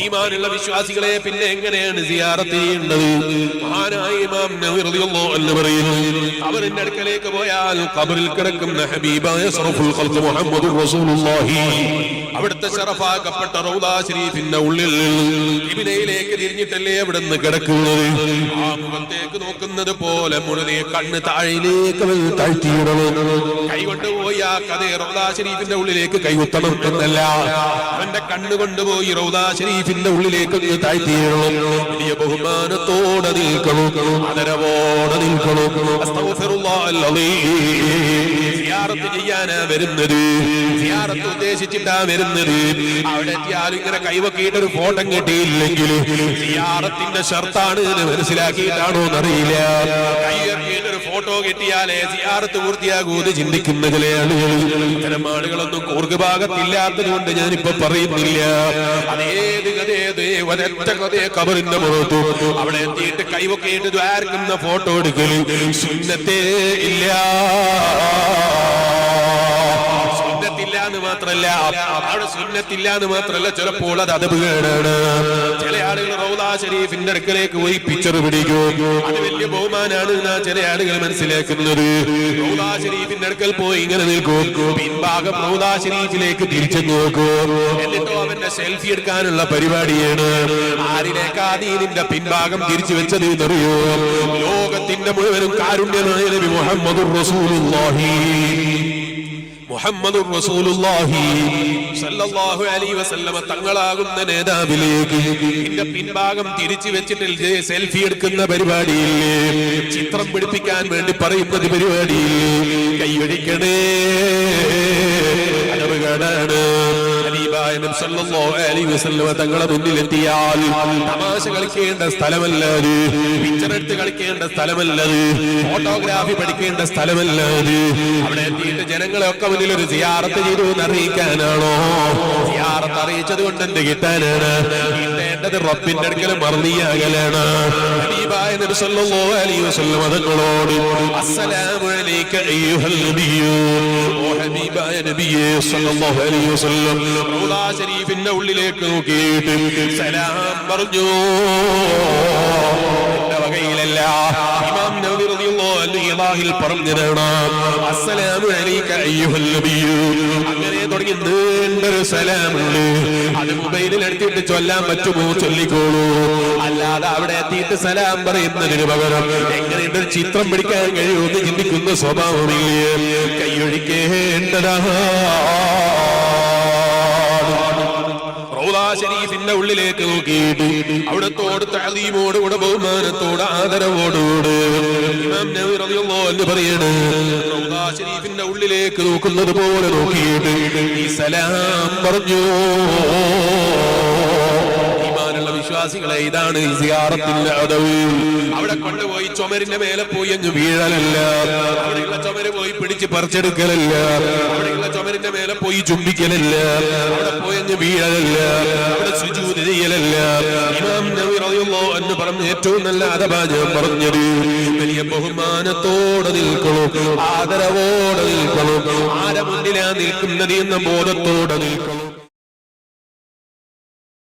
ഈമാനുള്ള വിശ്വാസികളെ പിന്നെ എങ്ങനെയാണ് സിയാറത്ത് ചെയ്യേണ്ടത്? മഹാനായ ഇമാം നബി റളിയല്ലാഹു അൻഹു പറയുന്നു അവരുടെ അടുക്കലേക്ക് പോയാൽ ഖബറിൽ കിടക്കുന്ന ഹബീബായ സറഫുൽ ഖൽഖ് മുഹമ്മദുർ റസൂലുള്ളാഹി. അവിടുത്തെ ഷറഫാക്കപ്പെട്ട റൗദാ ശരീഫിന്റെ ഉള്ളിൽ ഇബിനയിലേക്ക് തിരിഞ്ഞിട്ടല്ലേ അവിടുന്ന് കിടക്കുന്നത്? ആ മുഖത്തേക്ക് നോക്കുന്നത് പോലെ മുഴുവൻ കണ്ണ് താഴേക്ക് താഴ്ത്തിയിടണം. കൈകൊണ്ട് പോയി ആ കഥ റൗദാ ശരീഫിന്റെ ഉള്ളിലേക്ക് കൈകുത്തണം എന്നല്ല അവന്റെ കണ്ണ് കൊണ്ടുപോയി റൗദാ ഷരീഫിന്റെ ഉള്ളിലേക്ക് താഴ്ത്തിയിടണം വലിയ ബഹുമാനത്തോടെ നിൽക്കണം. ആദരവോടെ നിൽക്കണം. ചെയ്യാനാ വരുന്നത്. ഉദ്ദേശിച്ചിട്ടാ വരുന്നത്. അവിടെ എത്തിയാലും ഇങ്ങനെ കൈവക്കിയിട്ട് ഒരു ഫോട്ടോ കിട്ടിയില്ലെങ്കിൽ സിയാറത്തിന്റെ ഷർത്താണ് മനസ്സിലാക്കിയിട്ടാണോ എന്നറിയില്ല. കൈവക്കിയിട്ട് ഒരു ഫോട്ടോ കിട്ടിയാലേ സിയാറത്ത് പൂർത്തിയാകൂന്ന് ചിന്തിക്കുന്ന ചില ആളുകൾ. ഇത്തരം ആളുകളൊന്നും കൂർഗഭാഗത്തില്ലാത്തത് കൊണ്ട് ഞാനിപ്പോ പറയുന്നില്ല. അതേ കബറിന്റെ പുറത്തു അവിടെ എത്തിയിട്ട് കൈവക്കിയിട്ട് ദ്വാരക്കുന്ന ഫോട്ടോ എടുക്കലും. സുന്നത്തേ ഇല്ല. എന്ന് മാത്രല്ല അവിടെ സുന്നത്തില്ല എന്ന് മാത്രല്ല ചിലപ്പോൾ അത് അതപകേടാണ് ചില ആളുകൾ റൗദാ ഷരീഫിന്റെ അടുക്കലേക്ക് പോയി പിക്ചർ പിടിക്കും. അത് വലിയ ബഹുമാനാണ് ചില ആളുകൾ മനസ്സിലാക്കുന്നത്. റൗദാ ഷരീഫിന്റെ അടുക്കൽ പോയി ഇങ്ങനെ നിൽക്കും. പിൻഭാഗം റൗദാ ഷരീഫിലേക്ക് തിരിച്ചു നോക്കും. എന്നിട്ടോ അവന്റെ സെൽഫി എടുക്കാനുള്ള പരിപാടിയാണ്. ആരിലേക്കാ നീ പിൻഭാഗം തിരിച്ചു വെച്ചത് എന്നറിയോ? ലോകത്തിന്റെ മുഴുവനും കാരുണ്യമായ നബി മുഹമ്മദ് റസൂലുള്ളാഹി. മുഹമ്മദുർ റസൂലുള്ളാഹി സല്ലല്ലാഹു അലൈഹി വസല്ലമ തങ്ങളാകുന്ന നേതാവിലേക്ക് എന്റെ പിൻഭാഗം തിരിച്ചു വെച്ചിട്ട് സെൽഫി എടുക്കുന്ന പരിപാടിയില്ലേ? ചിത്രം പിടിപ്പിക്കാൻ വേണ്ടി പറയുന്നത് പരിപാടിയില്ലേ? കൈയൊഴിക്കണേ അടവുകേടാണ് നബി സല്ലല്ലാഹു അലൈഹി വസല്ലമ തങ്ങളെ മുന്നിലെത്തിയാൽ തമാശ കളിക്കേണ്ട സ്ഥലമല്ലത് പിക്ചർ എടുത്ത് കളിക്കേണ്ട സ്ഥലമല്ലത് ഫോട്ടോഗ്രാഫി പഠിക്കേണ്ട സ്ഥലമല്ലത്. അവിടെ എത്തിയിട്ട് ജനങ്ങളെ ഒക്കെ മുന്നിൽ ഒരു സിയാറത്ത് ചെയ്തു എന്ന് അറിയിക്കാനാണോ? സിയാറത്ത് അറിയിച്ചത് കൊണ്ട് എന്ത് കിട്ടാനാണ്? കിട്ടേണ്ടത് റബ്ബിന്റെ അടുക്കൽ മറന്നിയാകലാണ്. സല്ലല്ലാഹു അലൈഹി തങ്ങളോട് അസ്സലാമു അലൈക ഓ ഹബീബായ നബിയേ സല്ലല്ലാഹു അലൈഹി വസല്ലം റൗദാ ശരീഫിന്റെ ഉള്ളിലേക്ക് നോക്കിയിട്ട് സലാം പറഞ്ഞു. ഇമാം അസ്സലാമു അലൈക അങ്ങനെ എടുത്തിട്ട് ചൊല്ലാൻ പറ്റുമോ ചൊല്ലിക്കോളൂ. അല്ലാതെ അവിടെ എത്തിയിട്ട് സലാം പറയുന്നതിന് പകരം എങ്ങനെയുണ്ട് ഒരു ചിത്രം പിടിക്കാൻ കഴിയുമെന്ന് ചിന്തിക്കുന്ന സ്വഭാവമില്ലേ? കൈയൊഴിക്കേണ്ടതാണ് അവിടത്തോട് താലീമോടുകൂടെ ബഹുമാനത്തോട് ആദരവോടുകൂടെ. പറയാണ് ഷരീഫിന്റെ ഉള്ളിലേക്ക് നോക്കുന്നത് പോലെ നോക്കിയിട്ട് ഈ സലാം പറഞ്ഞു. വിശ്വാസികളെ ഇതാണ് അവിടെ കൊണ്ടുപോയി ചുമരിന്റെ മേലെ പോയി അങ്ങ് വീഴലല്ല. അവിടെയുള്ള ചുമര് പോയി പിടിച്ച് പറിച്ചെടുക്കലല്ല. അവിടെയുള്ള ചുമരിന്റെ മേലെ പോയി ചുംബിക്കലല്ല. അവിടെ പോയി അങ്ങ് വീഴലല്ല. അവിടെ സുജൂദ് ചെയ്യലല്ല. നബി പറഞ്ഞ ഏറ്റവും നല്ല അഥവാ ഞാൻ പറഞ്ഞത്. വലിയ ബഹുമാനത്തോടെ നിൽക്കണോ? ആദരവോടെ നിൽക്കണോ? ആരെ മുന്നിലാ നിൽക്കുന്നത് എന്ന ബോധത്തോടെ നിൽക്കണം?